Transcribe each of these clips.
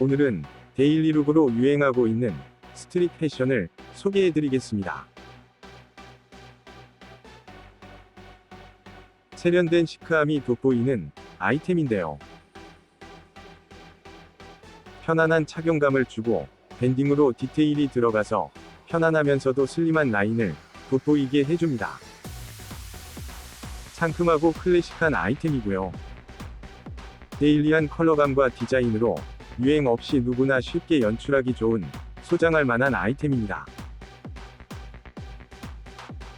오늘은 데일리 룩으로 유행하고 있는 스트릿 패션을 소개해드리겠습니다. 세련된 시크함이 돋보이는 아이템인데요. 편안한 착용감을 주고 밴딩으로 디테일이 들어가서 편안하면서도 슬림한 라인을 돋보이게 해줍니다. 상큼하고 클래식한 아이템이고요. 데일리한 컬러감과 디자인으로 유행 없이 누구나 쉽게 연출하기 좋은 소장할 만한 아이템입니다.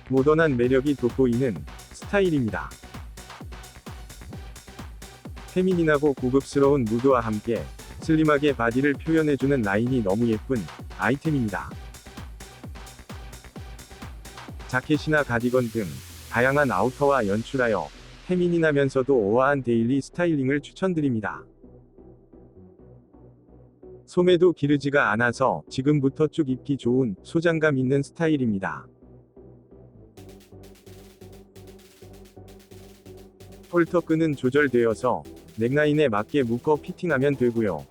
모던한 매력이 돋보이는 스타일입니다. 페미닌하고 고급스러운 무드와 함께 슬림하게 바디를 표현해주는 라인이 너무 예쁜 아이템입니다. 자켓이나 가디건 등 다양한 아우터와 연출하여 페미닌하면서도 오화한 데일리 스타일링을 추천드립니다. 소매도 기르지가 않아서 지금부터 쭉 입기 좋은 소장감 있는 스타일입니다. 폴터끈은 조절되어서 넥라인에 맞게 묶어 피팅하면 되고요.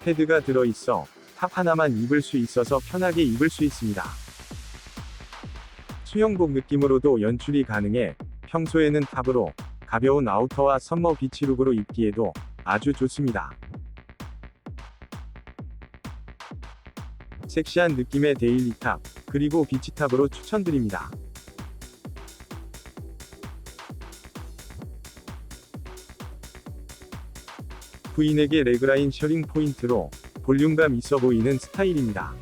패드가 들어있어 탑 하나만 입을 수 있어서 편하게 입을 수 있습니다. 수영복 느낌으로도 연출이 가능해 평소에는 탑으로 가벼운 아우터와 썸머 비치룩으로 입기에도 아주 좋습니다. 섹시한 느낌의 데일리 탑, 그리고 비치 탑으로 추천드립니다. 부인에게 레그라인 셔링 포인트로 볼륨감 있어 보이는 스타일입니다.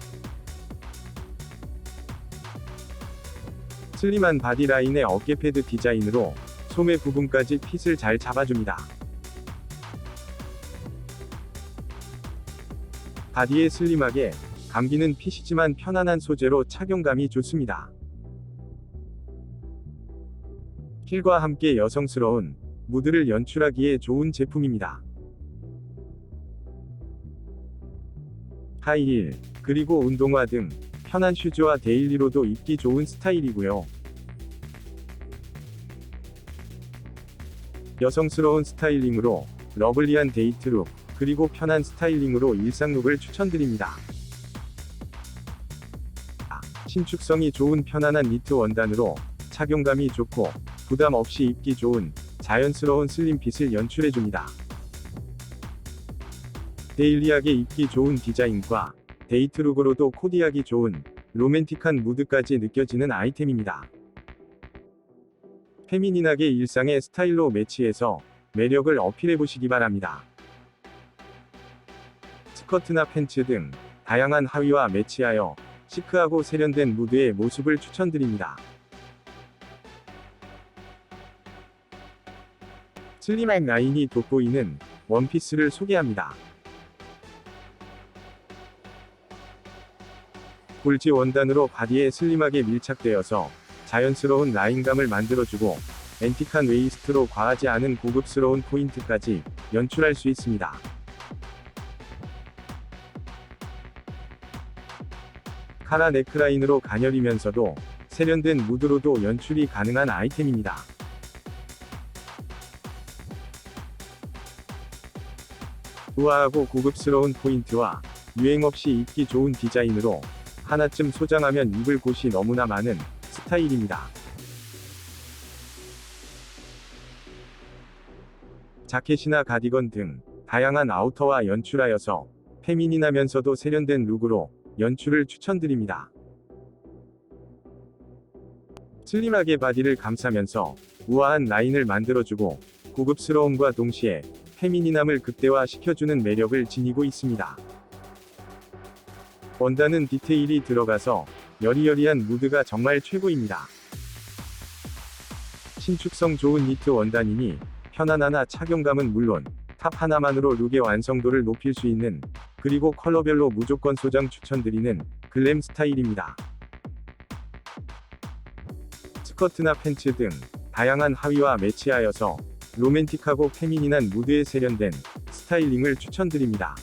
슬림한 바디라인의 어깨 패드 디자인으로 소매 부분까지 핏을 잘 잡아줍니다. 바디에 슬림하게 감기는 핏이지만 편안한 소재로 착용감이 좋습니다. 힐과 함께 여성스러운 무드를 연출하기에 좋은 제품입니다. 하이힐, 그리고 운동화 등 편한 슈즈와 데일리로도 입기 좋은 스타일이고요. 여성스러운 스타일링으로 러블리한 데이트룩, 그리고 편한 스타일링으로 일상룩을 추천드립니다. 아, 신축성이 좋은 편안한 니트 원단으로 착용감이 좋고 부담 없이 입기 좋은 자연스러운 슬림핏을 연출해줍니다. 데일리하게 입기 좋은 디자인과 데이트룩으로도 코디하기 좋은 로맨틱한 무드까지 느껴지는 아이템입니다. 페미닌하게 일상의 스타일로 매치해서 매력을 어필해보시기 바랍니다. 스커트나 팬츠 등 다양한 하의와 매치하여 시크하고 세련된 무드의 모습을 추천드립니다. 슬림한 라인이 돋보이는 원피스를 소개합니다. 볼지 원단으로 바디에 슬림하게 밀착되어서 자연스러운 라인감을 만들어주고 앤틱한 웨이스트로 과하지 않은 고급스러운 포인트까지 연출할 수 있습니다. 카라 네크라인으로 가녀리면서도 세련된 무드로도 연출이 가능한 아이템입니다. 우아하고 고급스러운 포인트와 유행 없이 입기 좋은 디자인으로 하나쯤 소장하면 입을 곳이 너무나 많은 스타일입니다. 자켓이나 가디건 등 다양한 아우터와 연출하여서 페미닌하면서도 세련된 룩으로 연출을 추천드립니다. 슬림하게 바디를 감싸면서 우아한 라인을 만들어주고 고급스러움과 동시에 페미닌함을 극대화시켜주는 매력을 지니고 있습니다. 원단은 디테일이 들어가서 여리여리한 무드가 정말 최고입니다. 신축성 좋은 니트 원단이니 편안하나 착용감은 물론 탑 하나만으로 룩의 완성도를 높일 수 있는 그리고 컬러별로 무조건 소장 추천드리는 글램 스타일입니다. 스커트나 팬츠 등 다양한 하의와 매치하여서 로맨틱하고 페미닌한 무드에 세련된 스타일링을 추천드립니다.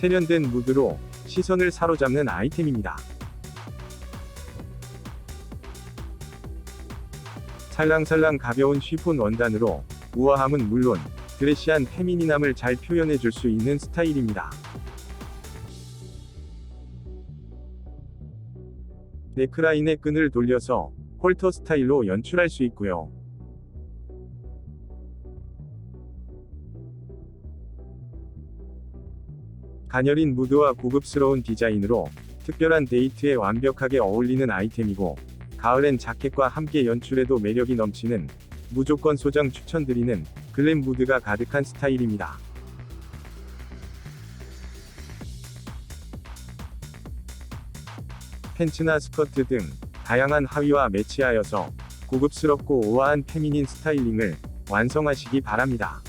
세련된 무드로 시선을 사로잡는 아이템입니다. 살랑살랑 가벼운 쉬폰 원단으로 우아함은 물론 드레시한 페미닌함을 잘 표현해 줄 수 있는 스타일입니다. 네크라인의 끈을 돌려서 홀터 스타일로 연출할 수 있고요. 가녀린 무드와 고급스러운 디자인으로 특별한 데이트에 완벽하게 어울리는 아이템이고 가을엔 자켓과 함께 연출해도 매력이 넘치는 무조건 소장 추천드리는 글램 무드가 가득한 스타일입니다. 팬츠나 스커트 등 다양한 하의와 매치하여서 고급스럽고 우아한 페미닌 스타일링을 완성하시기 바랍니다.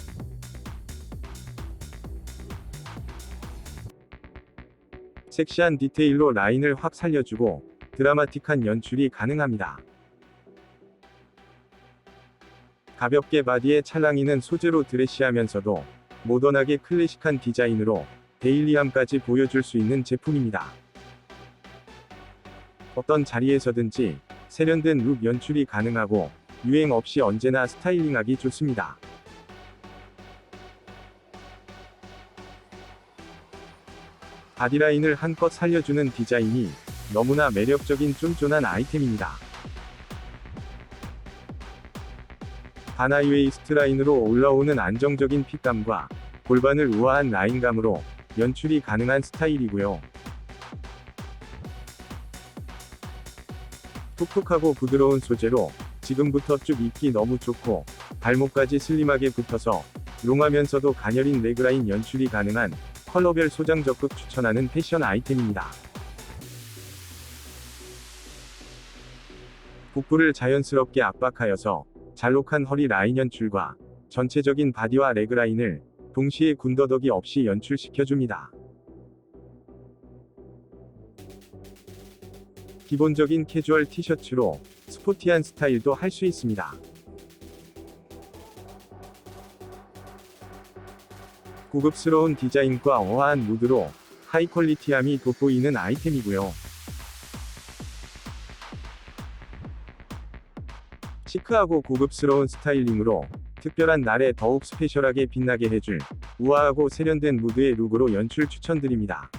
섹시한 디테일로 라인을 확 살려주고 드라마틱한 연출이 가능합니다. 가볍게 바디에 찰랑이는 소재로 드레시하면서도 모던하게 클래식한 디자인으로 데일리함까지 보여줄 수 있는 제품입니다. 어떤 자리에서든지 세련된 룩 연출이 가능하고 유행 없이 언제나 스타일링하기 좋습니다. 바디라인을 한껏 살려주는 디자인이 너무나 매력적인 쫀쫀한 아이템입니다. 하나이웨이스트 라인으로 올라오는 안정적인 핏감과 골반을 우아한 라인감으로 연출이 가능한 스타일이고요. 톡톡하고 부드러운 소재로 지금부터 쭉 입기 너무 좋고 발목까지 슬림하게 붙어서 롱하면서도 가녀린 레그라인 연출이 가능한 컬러별 소장 적극 추천하는 패션 아이템입니다. 복부를 자연스럽게 압박하여서 잘록한 허리 라인 연출과 전체적인 바디와 레그 라인을 동시에 군더더기 없이 연출시켜줍니다. 기본적인 캐주얼 티셔츠로 스포티한 스타일도 할 수 있습니다. 고급스러운 디자인과 어화한 무드로 하이 퀄리티함이 돋보이는 아이템이고요. 시크하고 고급스러운 스타일링으로 특별한 날에 더욱 스페셜하게 빛나게 해줄 우아하고 세련된 무드의 룩으로 연출 추천드립니다.